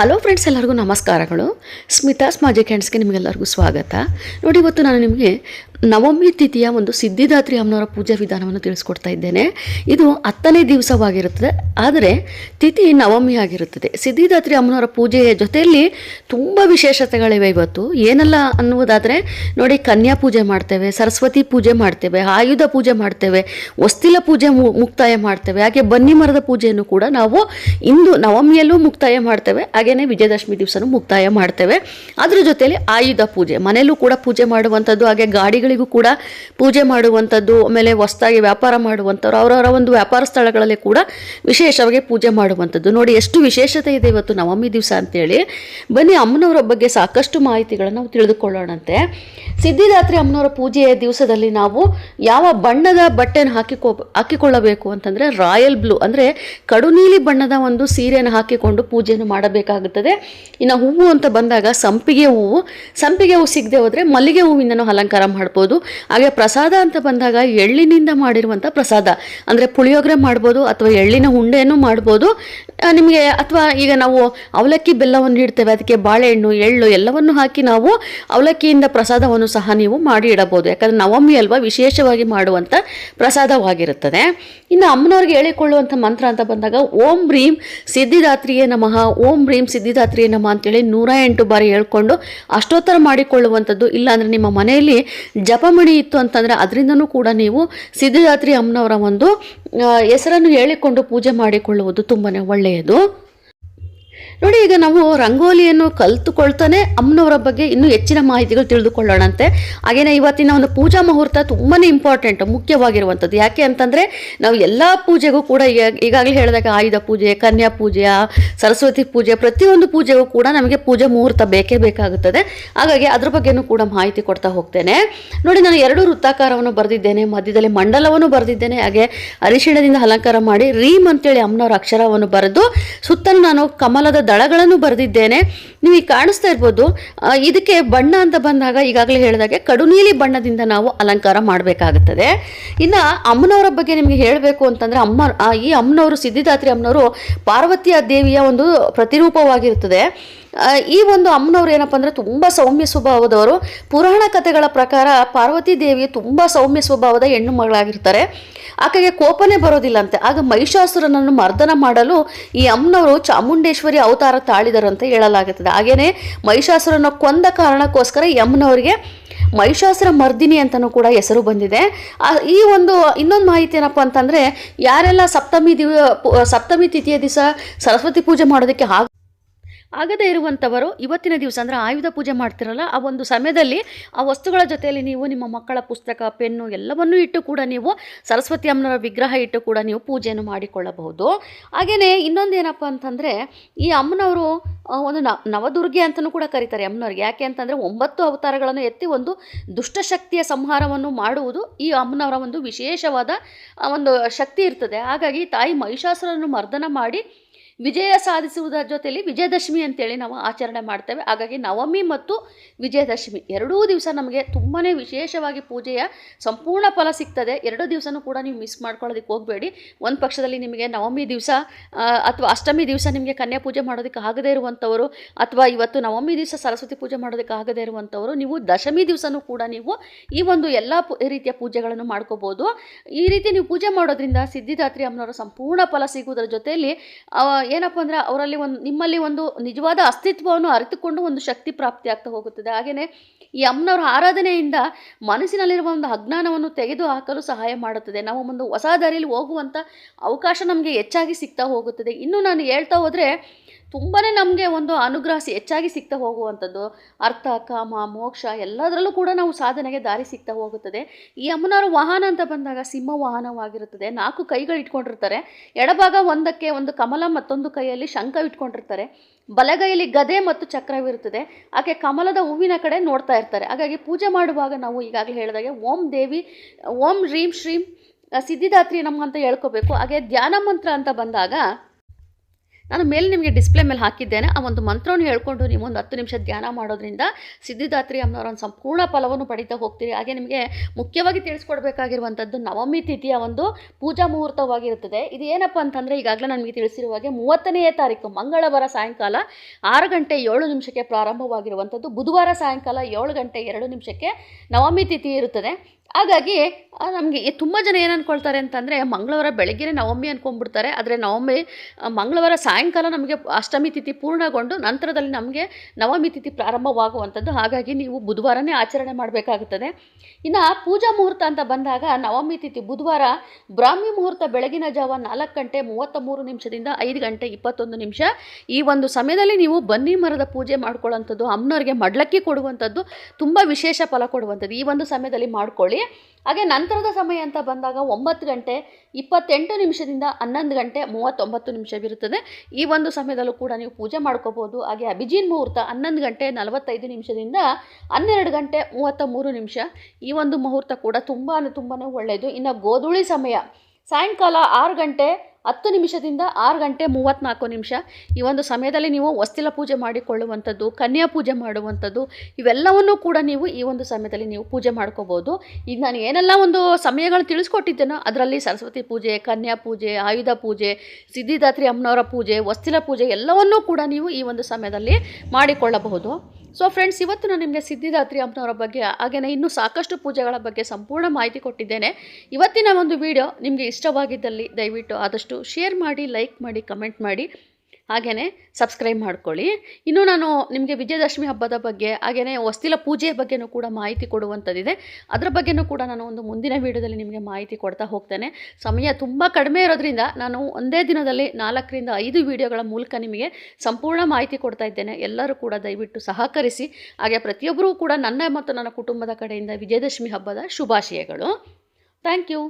Hello friends ಎಲ್ಲರಿಗೂ ನಮಸ್ಕಾರಗಳು. ಸ್ಮಿತಾಸ್ ಮಾಜಿ ಹ್ಯಾಂಡ್ಸ್ಗೆ ನಿಮಗೆಲ್ಲರಿಗೂ ಸ್ವಾಗತ. ನೋಡಿ ಇವತ್ತು ನಾನು ನಿಮಗೆ ನವಮಿ ತಿಥಿಯ ಒಂದು ಸಿದ್ಧಿದಾತ್ರಿ ಅಮ್ಮನವರ ಪೂಜಾ ವಿಧಾನವನ್ನು ತಿಳಿಸ್ಕೊಡ್ತಾ ಇದ್ದೇನೆ. ಇದು ಹತ್ತನೇ ದಿವಸವಾಗಿರುತ್ತದೆ. ಆದರೆ ತಿಥಿ ನವಮಿ ಆಗಿರುತ್ತದೆ. ಸಿದ್ಧಿದಾತ್ರಿ ಅಮ್ಮನವರ ಪೂಜೆಯ ಜೊತೆಯಲ್ಲಿ ತುಂಬ ವಿಶೇಷತೆಗಳಿವೆ ಇವತ್ತು. ಏನೆಲ್ಲ ಅನ್ನುವುದಾದರೆ, ನೋಡಿ ಕನ್ಯಾ ಪೂಜೆ ಮಾಡ್ತೇವೆ, ಸರಸ್ವತಿ ಪೂಜೆ ಮಾಡ್ತೇವೆ, ಆಯುಧ ಪೂಜೆ ಮಾಡ್ತೇವೆ, ವಸ್ತಿಲ ಪೂಜೆ ಮುಕ್ತಾಯ ಮಾಡ್ತೇವೆ, ಹಾಗೆ ಬನ್ನಿ ಮರದ ಪೂಜೆಯನ್ನು ಕೂಡ ನಾವು ಇಂದು ನವಮಿಯಲ್ಲೂ ಮುಕ್ತಾಯ ಮಾಡ್ತೇವೆ ಹಾಗೆಯೇ ವಿಜಯದಶಮಿ ದಿವಸನೂ ಮುಕ್ತಾಯ ಮಾಡ್ತೇವೆ. ಅದರ ಜೊತೆಯಲ್ಲಿ ಆಯುಧ ಪೂಜೆ, ಮನೆಯಲ್ಲೂ ಕೂಡ ಪೂಜೆ ಮಾಡುವಂಥದ್ದು, ಹಾಗೆ ಗಾಡಿಗಳಿಗೂ ಕೂಡ ಪೂಜೆ ಮಾಡುವಂಥದ್ದು, ಆಮೇಲೆ ಹೊಸ್ದಾಗಿ ವ್ಯಾಪಾರ ಮಾಡುವಂಥವ್ರು, ಅವರವರ ಒಂದು ವ್ಯಾಪಾರ ಸ್ಥಳಗಳಲ್ಲಿ ಕೂಡ ವಿಶೇಷವಾಗಿ ಪೂಜೆ ಮಾಡುವಂಥದ್ದು. ನೋಡಿ, ಎಷ್ಟು ವಿಶೇಷತೆ ಇದೆ ಇವತ್ತು ನವಮಿ ದಿವಸ ಅಂತೇಳಿ. ಬನ್ನಿ, ಅಮ್ಮನವರ ಬಗ್ಗೆ ಸಾಕಷ್ಟು ಮಾಹಿತಿಗಳನ್ನು ನಾವು ತಿಳಿದುಕೊಳ್ಳೋಣಂತೆ. ಸಿದ್ಧಿದಾತ್ರಿ ಅಮ್ಮನವರ ಪೂಜೆಯ ದಿವಸದಲ್ಲಿ ನಾವು ಯಾವ ಬಣ್ಣದ ಬಟ್ಟೆನ ಹಾಕಿಕೊ, ಹಾಕಿಕೊಳ್ಳಬೇಕು ಅಂತಂದರೆ ರಾಯಲ್ ಬ್ಲೂ, ಅಂದರೆ ಕಡು ನೀಲಿ ಬಣ್ಣದ ಒಂದು ಸೀರೆಯನ್ನು ಹಾಕಿಕೊಂಡು ಪೂಜೆಯನ್ನು ಮಾಡಬೇಕಾಗುತ್ತದೆ. ಇನ್ನು ಹೂವು ಅಂತ ಬಂದಾಗ ಸಂಪಿಗೆ ಹೂವು ಸಂಪಿಗೆ ಹೂವು ಸಿಗದೆ ಹೋದರೆ ಮಲ್ಲಿಗೆ ಹೂವಿನ ಅಲಂಕಾರ ಮಾಡ್ಬೋದು. ಹಾಗೆ ಪ್ರಸಾದ ಅಂತ ಬಂದಾಗ ಎಳ್ಳಿನಿಂದ ಮಾಡಿರುವಂಥ ಪ್ರಸಾದ. ಅಂದರೆ ಪುಳಿಯೋಗರೆ ಮಾಡ್ಬೋದು ಅಥವಾ ಎಳ್ಳಿನ ಉಂಡೆಯನ್ನು ಮಾಡ್ಬೋದು. ನಿಮಗೆ ಅಥವಾ ಈಗ ನಾವು ಅವಲಕ್ಕಿ ಬೆಲ್ಲವನ್ನು ಇಡ್ತೇವೆ, ಅದಕ್ಕೆ ಬಾಳೆಹಣ್ಣು, ಎಳ್ಳು ಎಲ್ಲವನ್ನು ಹಾಕಿ ನಾವು ಅವಲಕ್ಕಿಯಿಂದ ಪ್ರಸಾದವನ್ನು ಸಹ ನೀವು ಮಾಡಿ ಇಡಬಹುದು. ಯಾಕಂದರೆ ನವಮಿ ಅಲ್ವಾ ವಿಶೇಷವಾಗಿ ಮಾಡುವಂಥ ಪ್ರಸಾದವಾಗಿರುತ್ತದೆ. ಇನ್ನು ಅಮ್ಮನವ್ರಿಗೆ ಹೇಳಿಕೊಳ್ಳುವಂಥ ಮಂತ್ರ ಅಂತ ಬಂದಾಗ, ಓಂ ಭ್ರೀಂ ಸಿದ್ಧಿದಾತ್ರಿಯೇ ನಮಃ, ಓಂ ಭ್ರೀಂ ಸಿದ್ಧಿದಾತ್ರಿಯೇ ನಮಃ ಅಂತೇಳಿ ನೂರ ಎಂಟು ಬಾರಿ ಹೇಳ್ಕೊಂಡು ಅಷ್ಟೋತ್ತರ ಮಾಡಿಕೊಳ್ಳುವಂಥದ್ದು ಇಲ್ಲಾಂದರೆ ನಿಮ್ಮ ಮನೆಯಲ್ಲಿ ಜಪಮಣಿ ಇತ್ತು ಅಂತಂದರೆ ಅದರಿಂದನೂ ಕೂಡ ನೀವು ಸಿದ್ಧಿದಾತ್ರಿ ಅಮ್ಮನವರ ಒಂದು ಹೆಸರನ್ನು ಹೇಳಿಕೊಂಡು ಪೂಜೆ ಮಾಡಿಕೊಳ್ಳುವುದು ತುಂಬಾ ಒಳ್ಳೆಯದು. ನೋಡಿ, ಈಗ ನಾವು ರಂಗೋಲಿಯನ್ನು ಕಲ್ತುಕೊಳ್ತಾನೆ ಅಮ್ಮನವರ ಬಗ್ಗೆ ಇನ್ನೂ ಹೆಚ್ಚಿನ ಮಾಹಿತಿಗಳು ತಿಳಿದುಕೊಳ್ಳೋಣಂತೆ. ಹಾಗೆಯೇ ಇವತ್ತಿನ ಒಂದು ಪೂಜಾ ಮುಹೂರ್ತ ತುಂಬಾ ಇಂಪಾರ್ಟೆಂಟ್ ಮುಖ್ಯವಾಗಿರುವಂಥದ್ದು. ಯಾಕೆ ಅಂತಂದರೆ, ನಾವು ಎಲ್ಲ ಪೂಜೆಗೂ ಕೂಡ ಈಗ- ಈಗಾಗಲೇ ಹೇಳಿದಾಗ ಆಯುಧ ಪೂಜೆ, ಕನ್ಯಾ ಪೂಜೆ, ಸರಸ್ವತಿ ಪೂಜೆ, ಪ್ರತಿಯೊಂದು ಪೂಜೆಗೂ ಕೂಡ ನಮಗೆ ಪೂಜಾ ಮುಹೂರ್ತ ಬೇಕೇ ಬೇಕಾಗುತ್ತದೆ. ಹಾಗಾಗಿ ಅದ್ರ ಬಗ್ಗೆನೂ ಕೂಡ ಮಾಹಿತಿ ಕೊಡ್ತಾ ಹೋಗ್ತೇನೆ. ನೋಡಿ, ನಾನು ಎರಡು ವೃತ್ತಾಕಾರವನ್ನು ಬರೆದಿದ್ದೇನೆ, ಮಧ್ಯದಲ್ಲಿ ಮಂಡಲವನ್ನು ಬರೆದಿದ್ದೇನೆ, ಹಾಗೆ ಅರಿಶಿಣದಿಂದ ಅಲಂಕಾರ ಮಾಡಿ, ರೀಮ್ ಅಂತೇಳಿ ಅಮ್ಮನವರ ಅಕ್ಷರವನ್ನು ಬರೆದು, ಸುತ್ತಲೂ ನಾನು ಕಮಲದ ದಳಗಳನ್ನು ಬರೆದಿದ್ದೇನೆ. ನೀವು ಈಗ ಕಾಣಿಸ್ತಾ ಇರ್ಬೋದು ಇದಕ್ಕೆ ಬಣ್ಣ ಅಂತ ಬಂದಾಗ ಈಗಾಗಲೇ ಹೇಳಿದಾಗೆ ಕಡು ನೀಲಿ ಬಣ್ಣದಿಂದ ನಾವು ಅಲಂಕಾರ ಮಾಡಬೇಕಾಗುತ್ತದೆ. ಇನ್ನು ಅಮ್ಮನವರ ಬಗ್ಗೆ ನಿಮಗೆ ಹೇಳಬೇಕು ಅಂತಂದರೆ, ಅಮ್ಮ ಈ ಅಮ್ಮನವರು, ಸಿದ್ಧಿದಾತ್ರಿ ಅಮ್ಮನವರು ಪಾರ್ವತಿಯ ದೇವಿಯ ಒಂದು ಪ್ರತಿರೂಪವಾಗಿರುತ್ತದೆ. ಈ ಒಂದು ಅಮ್ಮನವ್ರು ಏನಪ್ಪ ಅಂದರೆ ತುಂಬ ಸೌಮ್ಯ ಸ್ವಭಾವದವರು. ಪುರಾಣ ಕಥೆಗಳ ಪ್ರಕಾರ ಪಾರ್ವತಿ ದೇವಿ ತುಂಬ ಸೌಮ್ಯ ಸ್ವಭಾವದ ಹೆಣ್ಣು ಮಗಳಾಗಿರ್ತಾರೆ. ಆಕೆಗೆ ಕೋಪನೇ ಬರೋದಿಲ್ಲಂತೆ. ಆಗ ಮಹಿಷಾಸುರನನ್ನು ಮರ್ದನ ಮಾಡಲು ಈ ಅಮ್ಮನವರು ಚಾಮುಂಡೇಶ್ವರಿ ಅವತಾರ ತಾಳಿದರಂತೆ ಹೇಳಲಾಗುತ್ತದೆ. ಹಾಗೇನೆ ಮಹಿಷಾಸುರನ ಕೊಂದ ಕಾರಣಕ್ಕೋಸ್ಕರ ಈ ಮಹಿಷಾಸುರ ಮರ್ದಿನಿ ಅಂತಲೂ ಕೂಡ ಹೆಸರು ಬಂದಿದೆ. ಈ ಒಂದು, ಇನ್ನೊಂದು ಮಾಹಿತಿ ಏನಪ್ಪ ಅಂತಂದರೆ ಯಾರೆಲ್ಲ ಸಪ್ತಮಿ ದಿವ ಸಪ್ತಮಿ ತಿಥಿಯ ದಿವಸ ಸರಸ್ವತಿ ಪೂಜೆ ಮಾಡೋದಕ್ಕೆ ಆಗ ಆಗದೇ ಇರುವಂಥವರು ಇವತ್ತಿನ ದಿವಸ ಅಂದರೆ ಆಯುಧ ಪೂಜೆ ಮಾಡ್ತಿರಲ್ಲ, ಆ ಒಂದು ಸಮಯದಲ್ಲಿ ಆ ವಸ್ತುಗಳ ಜೊತೆಯಲ್ಲಿ ನೀವು ನಿಮ್ಮ ಮಕ್ಕಳ ಪುಸ್ತಕ, ಪೆನ್ನು ಎಲ್ಲವನ್ನೂ ಇಟ್ಟು ಕೂಡ ನೀವು ಸರಸ್ವತಿ ಅಮ್ಮನವರ ವಿಗ್ರಹ ಇಟ್ಟು ಕೂಡ ನೀವು ಪೂಜೆಯನ್ನು ಮಾಡಿಕೊಳ್ಳಬಹುದು. ಹಾಗೆಯೇ ಇನ್ನೊಂದು ಏನಪ್ಪ ಅಂತಂದರೆ, ಈ ಅಮ್ಮನವರು ಒಂದು ನವದುರ್ಗೆ ಅಂತಲೂ ಕೂಡ ಕರೀತಾರೆ ಅಮ್ಮನವ್ರಿಗೆ. ಯಾಕೆ ಅಂತಂದರೆ ಒಂಬತ್ತು ಅವತಾರಗಳನ್ನು ಎತ್ತಿ ಒಂದು ದುಷ್ಟಶಕ್ತಿಯ ಸಂಹಾರವನ್ನು ಮಾಡುವುದು ಈ ಅಮ್ಮನವರ ಒಂದು ವಿಶೇಷವಾದ ಒಂದು ಶಕ್ತಿ ಇರ್ತದೆ. ಹಾಗಾಗಿ ತಾಯಿ ಮಹಿಷಾಸುರನ್ನು ಮರ್ದನ ಮಾಡಿ ವಿಜಯ ಸಾಧಿಸುವುದರ ಜೊತೆಯಲ್ಲಿ ವಿಜಯದಶಮಿ ಅಂತೇಳಿ ನಾವು ಆಚರಣೆ ಮಾಡ್ತೇವೆ. ಹಾಗಾಗಿ ನವಮಿ ಮತ್ತು ವಿಜಯದಶಮಿ ಎರಡೂ ದಿವಸ ನಮಗೆ ತುಂಬಾ ವಿಶೇಷವಾಗಿ ಪೂಜೆಯ ಸಂಪೂರ್ಣ ಫಲ ಸಿಗ್ತದೆ. ಎರಡು ದಿವಸನೂ ಕೂಡ ನೀವು ಮಿಸ್ ಮಾಡ್ಕೊಳ್ಳೋದಕ್ಕೆ ಹೋಗಬೇಡಿ. ಒಂದು ಪಕ್ಷದಲ್ಲಿ ನಿಮಗೆ ನವಮಿ ದಿವಸ ಅಥವಾ ಅಷ್ಟಮಿ ದಿವಸ ನಿಮಗೆ ಕನ್ಯಾ ಪೂಜೆ ಮಾಡೋದಕ್ಕೆ ಆಗದೇ ಇರುವಂಥವರು, ಅಥವಾ ಇವತ್ತು ನವಮಿ ದಿವಸ ಸರಸ್ವತಿ ಪೂಜೆ ಮಾಡೋದಕ್ಕೆ ಆಗದೇ ಇರುವಂಥವರು, ನೀವು ದಶಮಿ ದಿವಸನೂ ಕೂಡ ನೀವು ಈ ಒಂದು ಎಲ್ಲ ರೀತಿಯ ಪೂಜೆಗಳನ್ನು ಮಾಡ್ಕೋಬೋದು. ಈ ರೀತಿ ನೀವು ಪೂಜೆ ಮಾಡೋದ್ರಿಂದ ಸಿದ್ಧಿದಾತ್ರಿ ಅಮ್ಮನವರ ಸಂಪೂರ್ಣ ಫಲ ಸಿಗುವುದರ ಜೊತೆಯಲ್ಲಿ ಏನಪ್ಪ ಅಂದರೆ ಅವರಲ್ಲಿ ಒಂದು, ನಿಮ್ಮಲ್ಲಿ ಒಂದು ನಿಜವಾದ ಅಸ್ತಿತ್ವವನ್ನು ಅರಿತುಕೊಂಡು ಒಂದು ಶಕ್ತಿ ಪ್ರಾಪ್ತಿ ಆಗ್ತಾ ಹೋಗುತ್ತದೆ. ಹಾಗೆಯೇ ಈ ಅಮ್ಮನವರ ಆರಾಧನೆಯಿಂದ ಮನಸ್ಸಿನಲ್ಲಿರುವ ಒಂದು ಅಜ್ಞಾನವನ್ನು ತೆಗೆದು ಹಾಕಲು ಸಹಾಯ ಮಾಡುತ್ತದೆ. ನಾವು ಒಂದು ಹೊಸ ದಾರಿಯಲ್ಲಿ ಹೋಗುವಂಥ ಅವಕಾಶ ನಮಗೆ ಹೆಚ್ಚಾಗಿ ಸಿಗ್ತಾ ಹೋಗುತ್ತದೆ. ಇನ್ನು ನಾನು ಹೇಳ್ತಾ ಹೋದರೆ ತುಂಬಾ ನಮಗೆ ಒಂದು ಅನುಗ್ರಹ ಹೆಚ್ಚಾಗಿ ಸಿಗ್ತಾ ಹೋಗುವಂಥದ್ದು. ಅರ್ಥ, ಕಾಮ, ಮೋಕ್ಷ ಎಲ್ಲದರಲ್ಲೂ ಕೂಡ ನಾವು ಸಾಧನೆಗೆ ದಾರಿ ಸಿಗ್ತಾ ಹೋಗುತ್ತದೆ. ಈ ಅಮ್ಮನವರ ವಾಹನ ಅಂತ ಬಂದಾಗ ಸಿಂಹ ವಾಹನವಾಗಿರುತ್ತದೆ. ನಾಲ್ಕು ಕೈಗಳು ಇಟ್ಕೊಂಡಿರ್ತಾರೆ. ಎಡಭಾಗ ಒಂದಕ್ಕೆ ಒಂದು ಕಮಲ, ಮತ್ತೊಂದು ಕೈಯಲ್ಲಿ ಶಂಖ ಇಟ್ಕೊಂಡಿರ್ತಾರೆ. ಬಲಗೈಯಲ್ಲಿ ಗದೆ ಮತ್ತು ಚಕ್ರವಿರುತ್ತದೆ. ಆಕೆ ಕಮಲದ ಹೂವಿನ ಕಡೆ ನೋಡ್ತಾ ಇರ್ತಾರೆ. ಹಾಗಾಗಿ ಪೂಜೆ ಮಾಡುವಾಗ ನಾವು ಈಗಾಗಲೇ ಹೇಳಿದಾಗೆ ಓಂ ದೇವಿ, ಓಂ ರೀಂ ಶ್ರೀಂ, ಸಿದ್ಧಿದಾತ್ರಿ ನಮ್ಮ ಅಂತ ಹೇಳ್ಕೋಬೇಕು. ಹಾಗೆ ಧ್ಯಾನ ಮಂತ್ರ ಅಂತ ಬಂದಾಗ ನಾನು ಮೇಲೆ ನಿಮಗೆ ಡಿಸ್ಪ್ಲೇ ಮೇಲೆ ಹಾಕಿದ್ದೇನೆ. ಆ ಒಂದು ಮಂತ್ರವನ್ನು ಹೇಳ್ಕೊಂಡು ನೀವು ಒಂದು ಹತ್ತು ನಿಮಿಷ ಧ್ಯಾನ ಮಾಡೋದ್ರಿಂದ ಸಿದ್ಧಿದಾತ್ರಿ ಅಮ್ಮನವರ ಒಂದು ಸಂಪೂರ್ಣ ಫಲವನ್ನು ಪಡಿತಾ ಹೋಗ್ತೀರಿ. ಹಾಗೆ ನಿಮಗೆ ಮುಖ್ಯವಾಗಿ ತಿಳಿಸ್ಕೊಡ್ಬೇಕಾಗಿರುವಂಥದ್ದು ನವಮಿ ತಿಥಿಯ ಒಂದು ಪೂಜಾ ಮುಹೂರ್ತವಾಗಿರುತ್ತದೆ. ಇದು ಏನಪ್ಪ ಅಂತಂದರೆ ಈಗಾಗಲೇ ನನಗೆ ತಿಳಿಸಿರುವ ಹಾಗೆ ಮೂವತ್ತನೆಯ ತಾರೀಕು, ಮಂಗಳವಾರ ಸಾಯಂಕಾಲ ಆರು ಗಂಟೆ ಏಳು ನಿಮಿಷಕ್ಕೆ ಪ್ರಾರಂಭವಾಗಿರುವಂಥದ್ದು. ಬುಧವಾರ ಸಾಯಂಕಾಲ ಏಳು ಗಂಟೆ ಎರಡು ನಿಮಿಷಕ್ಕೆ ನವಮಿ ತಿಥಿ ಇರುತ್ತದೆ. ಹಾಗಾಗಿ ನಮಗೆ ತುಂಬ ಜನ ಏನು ಅಂದ್ಕೊಳ್ತಾರೆ ಅಂತಂದರೆ, ಮಂಗಳವಾರ ಬೆಳಗ್ಗೆನೇ ನವಮಿ ಅಂದ್ಕೊಂಡ್ಬಿಡ್ತಾರೆ ಆದರೆ ನವಮಿ ಮಂಗಳವಾರ ಸಾಯಂಕಾಲ ನಮಗೆ ಅಷ್ಟಮಿ ತಿಥಿ ಪೂರ್ಣಗೊಂಡು ನಂತರದಲ್ಲಿ ನಮಗೆ ನವಮಿ ತಿಥಿ ಪ್ರಾರಂಭವಾಗುವಂಥದ್ದು. ಹಾಗಾಗಿ ನೀವು ಬುಧವಾರನೇ ಆಚರಣೆ ಮಾಡಬೇಕಾಗುತ್ತದೆ. ಇನ್ನು ಪೂಜಾ ಮುಹೂರ್ತ ಅಂತ ಬಂದಾಗ ನವಮಿ ತಿಥಿ ಬುಧವಾರ ಬ್ರಾಹ್ಮಿ ಮುಹೂರ್ತ ಬೆಳಗಿನ ಜಾವ ನಾಲ್ಕು ಗಂಟೆ ಮೂವತ್ತ ಮೂರು ನಿಮಿಷದಿಂದ ಐದು ಗಂಟೆ ಇಪ್ಪತ್ತೊಂದು ನಿಮಿಷ. ಈ ಒಂದು ಸಮಯದಲ್ಲಿ ನೀವು ಬನ್ನಿ ಮರದ ಪೂಜೆ ಮಾಡ್ಕೊಳ್ಳೋಂಥದ್ದು ಅಮ್ಮನವ್ರಿಗೆ ಮಡ್ಲಕ್ಕಿ ಕೊಡುವಂಥದ್ದು, ತುಂಬ ವಿಶೇಷ ಫಲ ಕೊಡುವಂಥದ್ದು. ಈ ಒಂದು ಸಮಯದಲ್ಲಿ ಮಾಡ್ಕೊಳ್ಳಿ. ಹಾಗೆ ನಂತರದ ಸಮಯ ಅಂತ ಬಂದಾಗ ಒಂಬತ್ತು ಗಂಟೆ ಇಪ್ಪತ್ತೆಂಟು ನಿಮಿಷದಿಂದ ಹನ್ನೊಂದು ಗಂಟೆ ಮೂವತ್ತೊಂಬತ್ತು ನಿಮಿಷವಿರುತ್ತದೆ. ಈ ಒಂದು ಸಮಯದಲ್ಲೂ ಕೂಡ ನೀವು ಪೂಜೆ ಮಾಡ್ಕೋಬೋದು ಹಾಗೆ ಅಭಿಜಿನ್ ಮುಹೂರ್ತ ಹನ್ನೊಂದು ಗಂಟೆ ನಲವತ್ತೈದು ನಿಮಿಷದಿಂದ ಹನ್ನೆರಡು ಗಂಟೆ ಮೂವತ್ತ ಮೂರು ನಿಮಿಷ. ಈ ಒಂದು ಮುಹೂರ್ತ ಕೂಡ ತುಂಬಾ ತುಂಬಾ ಒಳ್ಳೆಯದು. ಇನ್ನು ಗೋಧೂಳಿ ಸಮಯ, ಸಾಯಂಕಾಲ ಆರು ಗಂಟೆ ಹತ್ತು ನಿಮಿಷದಿಂದ ಆರು ಗಂಟೆ ಮೂವತ್ತ್ನಾಲ್ಕು ನಿಮಿಷ. ಈ ಒಂದು ಸಮಯದಲ್ಲಿ ನೀವು ವಸ್ತಿಲ ಪೂಜೆ ಮಾಡಿಕೊಳ್ಳುವಂಥದ್ದು, ಕನ್ಯಾ ಪೂಜೆ ಮಾಡುವಂಥದ್ದು, ಇವೆಲ್ಲವನ್ನೂ ಕೂಡ ನೀವು ಈ ಒಂದು ಸಮಯದಲ್ಲಿ ನೀವು ಪೂಜೆ ಮಾಡ್ಕೋಬೋದು. ಈಗ ನಾನು ಏನೆಲ್ಲ ಒಂದು ಸಮಯಗಳು ತಿಳಿಸ್ಕೊಟ್ಟಿದ್ದೇನೋ ಅದರಲ್ಲಿ ಸರಸ್ವತಿ ಪೂಜೆ, ಕನ್ಯಾ ಪೂಜೆ, ಆಯುಧ ಪೂಜೆ, ಸಿದ್ಧಿದಾತ್ರಿ ಅಮ್ಮನವರ ಪೂಜೆ ವಸ್ತಿಲ ಪೂಜೆ ಎಲ್ಲವನ್ನೂ ಕೂಡ ನೀವು ಈ ಒಂದು ಸಮಯದಲ್ಲಿ ಮಾಡಿಕೊಳ್ಳಬಹುದು. ಸೊ ಫ್ರೆಂಡ್ಸ್ ಇವತ್ತು ನಾನು ನಿಮಗೆ ಸಿದ್ಧಿದಾತ್ರಿ ಅಮ್ಮನವರ ಬಗ್ಗೆ ಹಾಗೆಯೇ ಇನ್ನೂ ಸಾಕಷ್ಟು ಪೂಜೆಗಳ ಬಗ್ಗೆ ಸಂಪೂರ್ಣ ಮಾಹಿತಿ ಕೊಟ್ಟಿದ್ದೇನೆ. ಇವತ್ತಿನ ಒಂದು ವಿಡಿಯೋ ನಿಮಗೆ ಇಷ್ಟವಾಗಿದ್ದಲ್ಲಿ ದಯವಿಟ್ಟು ಆದಷ್ಟು ಶೇರ್ ಮಾಡಿ ಲೈಕ್ ಮಾಡಿ ಕಮೆಂಟ್ ಮಾಡಿ. ಹಾಗೆಯೇ ಸಬ್ಸ್ಕ್ರೈಬ್ ಮಾಡ್ಕೊಳ್ಳಿ. ಇನ್ನು ನಾನು ನಿಮಗೆ ವಿಜಯದಶಮಿ ಹಬ್ಬದ ಬಗ್ಗೆ ಹಾಗೆಯೇ ವಸ್ತಿಲ ಪೂಜೆಯ ಬಗ್ಗೆನೂ ಕೂಡ ಮಾಹಿತಿ ಕೊಡುವಂಥದ್ದಿದೆ. ಅದರ ಬಗ್ಗೆನೂ ಕೂಡ ನಾನು ಒಂದು ಮುಂದಿನ ವೀಡಿಯೋದಲ್ಲಿ ನಿಮಗೆ ಮಾಹಿತಿ ಕೊಡ್ತಾ ಹೋಗ್ತೇನೆ. ಸಮಯ ತುಂಬ ಕಡಿಮೆ ಇರೋದ್ರಿಂದ ನಾನು ಒಂದೇ ದಿನದಲ್ಲಿ ನಾಲ್ಕರಿಂದ ಐದು ವಿಡಿಯೋಗಳ ಮೂಲಕ ನಿಮಗೆ ಸಂಪೂರ್ಣ ಮಾಹಿತಿ ಕೊಡ್ತಾ ಇದ್ದೇನೆ. ಎಲ್ಲರೂ ಕೂಡ ದಯವಿಟ್ಟು ಸಹಕರಿಸಿ. ಹಾಗೆ ಪ್ರತಿಯೊಬ್ಬರೂ ಕೂಡ ನನ್ನ ಮತ್ತು ನನ್ನ ಕುಟುಂಬದ ಕಡೆಯಿಂದ ವಿಜಯದಶಮಿ ಹಬ್ಬದ ಶುಭಾಶಯಗಳು. Thank you